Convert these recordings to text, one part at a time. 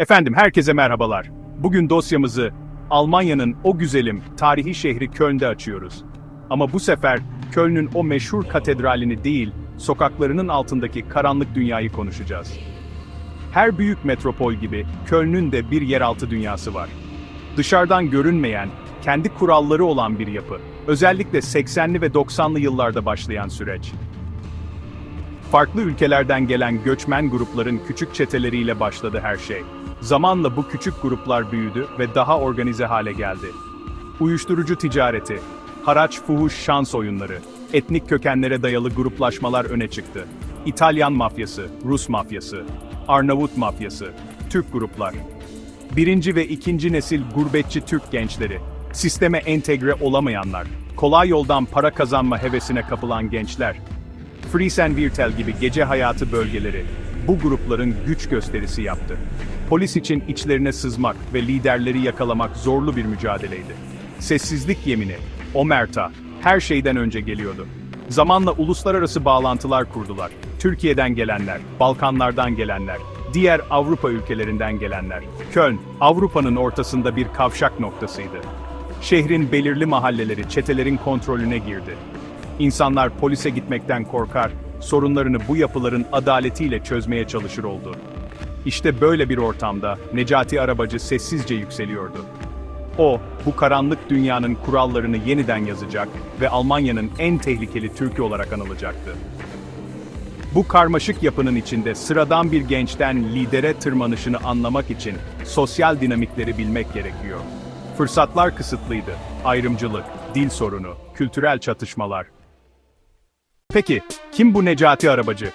Efendim herkese merhabalar. Bugün dosyamızı Almanya'nın o güzelim tarihi şehri Köln'de açıyoruz. Ama bu sefer Köln'ün o meşhur katedralini değil, sokaklarının altındaki karanlık dünyayı konuşacağız. Her büyük metropol gibi Köln'ün de bir yeraltı dünyası var. Dışarıdan görünmeyen, kendi kuralları olan bir yapı. Özellikle 80'li ve 90'lı yıllarda başlayan süreç. Farklı ülkelerden gelen göçmen grupların küçük çeteleriyle başladı her şey. Zamanla bu küçük gruplar büyüdü ve daha organize hale geldi. Uyuşturucu ticareti, haraç fuhuş şans oyunları, etnik kökenlere dayalı gruplaşmalar öne çıktı. İtalyan mafyası, Rus mafyası, Arnavut mafyası, Türk gruplar. Birinci ve ikinci nesil gurbetçi Türk gençleri, sisteme entegre olamayanlar, kolay yoldan para kazanma hevesine kapılan gençler, Friesenviertel gibi gece hayatı bölgeleri, bu grupların güç gösterisi yaptı. Polis için içlerine sızmak ve liderleri yakalamak zorlu bir mücadeleydi. Sessizlik yemini, omerta, her şeyden önce geliyordu. Zamanla uluslararası bağlantılar kurdular. Türkiye'den gelenler, Balkanlardan gelenler, diğer Avrupa ülkelerinden gelenler. Köln, Avrupa'nın ortasında bir kavşak noktasıydı. Şehrin belirli mahalleleri çetelerin kontrolüne girdi. İnsanlar polise gitmekten korkar, sorunlarını bu yapıların adaletiyle çözmeye çalışır oldu. İşte böyle bir ortamda Necati Arabacı sessizce yükseliyordu. O, bu karanlık dünyanın kurallarını yeniden yazacak ve Almanya'nın en tehlikeli Türk'ü olarak anılacaktı. Bu karmaşık yapının içinde sıradan bir gençten lidere tırmanışını anlamak için sosyal dinamikleri bilmek gerekiyor. Fırsatlar kısıtlıydı, ayrımcılık, dil sorunu, kültürel çatışmalar. Peki, kim bu Necati Arabacı?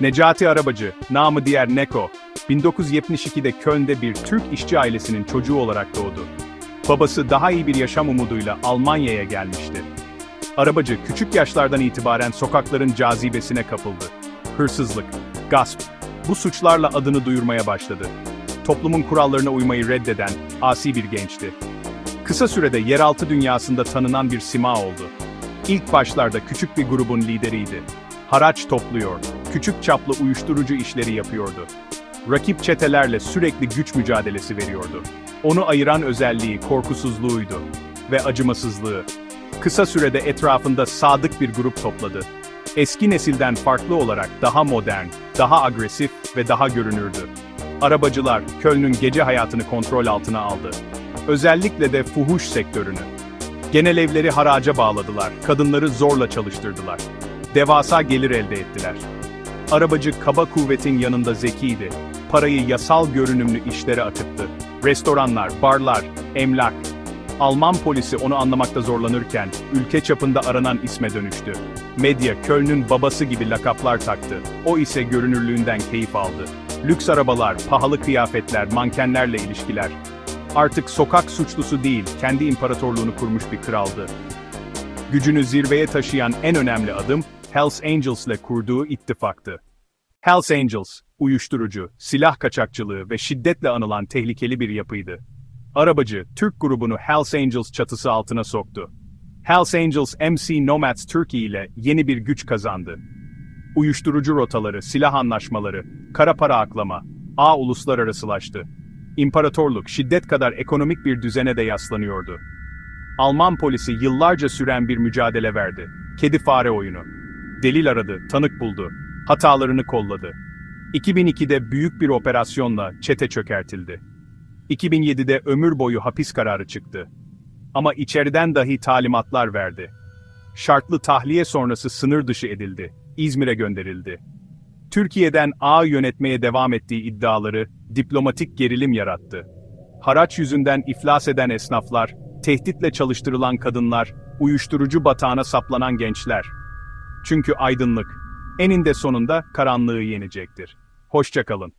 Necati Arabacı, namı diğer Neko, 1972'de Köln'de bir Türk işçi ailesinin çocuğu olarak doğdu. Babası daha iyi bir yaşam umuduyla Almanya'ya gelmişti. Arabacı küçük yaşlardan itibaren sokakların cazibesine kapıldı. Hırsızlık, gasp, bu suçlarla adını duyurmaya başladı. Toplumun kurallarına uymayı reddeden, asi bir gençti. Kısa sürede yeraltı dünyasında tanınan bir sima oldu. İlk başlarda küçük bir grubun lideriydi. Haraç topluyor, küçük çaplı uyuşturucu işleri yapıyordu. Rakip çetelerle sürekli güç mücadelesi veriyordu. Onu ayıran özelliği korkusuzluğuydu ve acımasızlığı. Kısa sürede etrafında sadık bir grup topladı. Eski nesilden farklı olarak daha modern, daha agresif ve daha görünürdü. Arabacılar Köln'ün gece hayatını kontrol altına aldı. Özellikle de fuhuş sektörünü. Genel evleri haraca bağladılar, kadınları zorla çalıştırdılar. Devasa gelir elde ettiler. Arabacı kaba kuvvetin yanında zekiydi. Parayı yasal görünümlü işlere akıttı. Restoranlar, barlar, emlak. Alman polisi onu anlamakta zorlanırken, ülke çapında aranan isme dönüştü. Medya, Köln'ün babası gibi lakaplar taktı. O ise görünürlüğünden keyif aldı. Lüks arabalar, pahalı kıyafetler, mankenlerle ilişkiler. Artık sokak suçlusu değil, kendi imparatorluğunu kurmuş bir kraldı. Gücünü zirveye taşıyan en önemli adım, Hells Angels ile kurduğu ittifaktı. Hells Angels, uyuşturucu, silah kaçakçılığı ve şiddetle anılan tehlikeli bir yapıydı. Arabacı, Türk grubunu Hells Angels çatısı altına soktu. Hells Angels MC Nomads Turkey ile yeni bir güç kazandı. Uyuşturucu rotaları, silah anlaşmaları, kara para aklama, ağ uluslararasılaştı. İmparatorluk şiddet kadar ekonomik bir düzene de yaslanıyordu. Alman polisi yıllarca süren bir mücadele verdi. Kedi fare oyunu. Delil aradı, tanık buldu. Hatalarını kolladı. 2002'de büyük bir operasyonla çete çökertildi. 2007'de ömür boyu hapis kararı çıktı. Ama içeriden dahi talimatlar verdi. Şartlı tahliye sonrası sınır dışı edildi. İzmir'e gönderildi. Türkiye'den ağ yönetmeye devam ettiği iddiaları diplomatik gerilim yarattı. Haraç yüzünden iflas eden esnaflar, tehditle çalıştırılan kadınlar, uyuşturucu batağına saplanan gençler. Çünkü aydınlık, eninde sonunda karanlığı yenecektir. Hoşçakalın.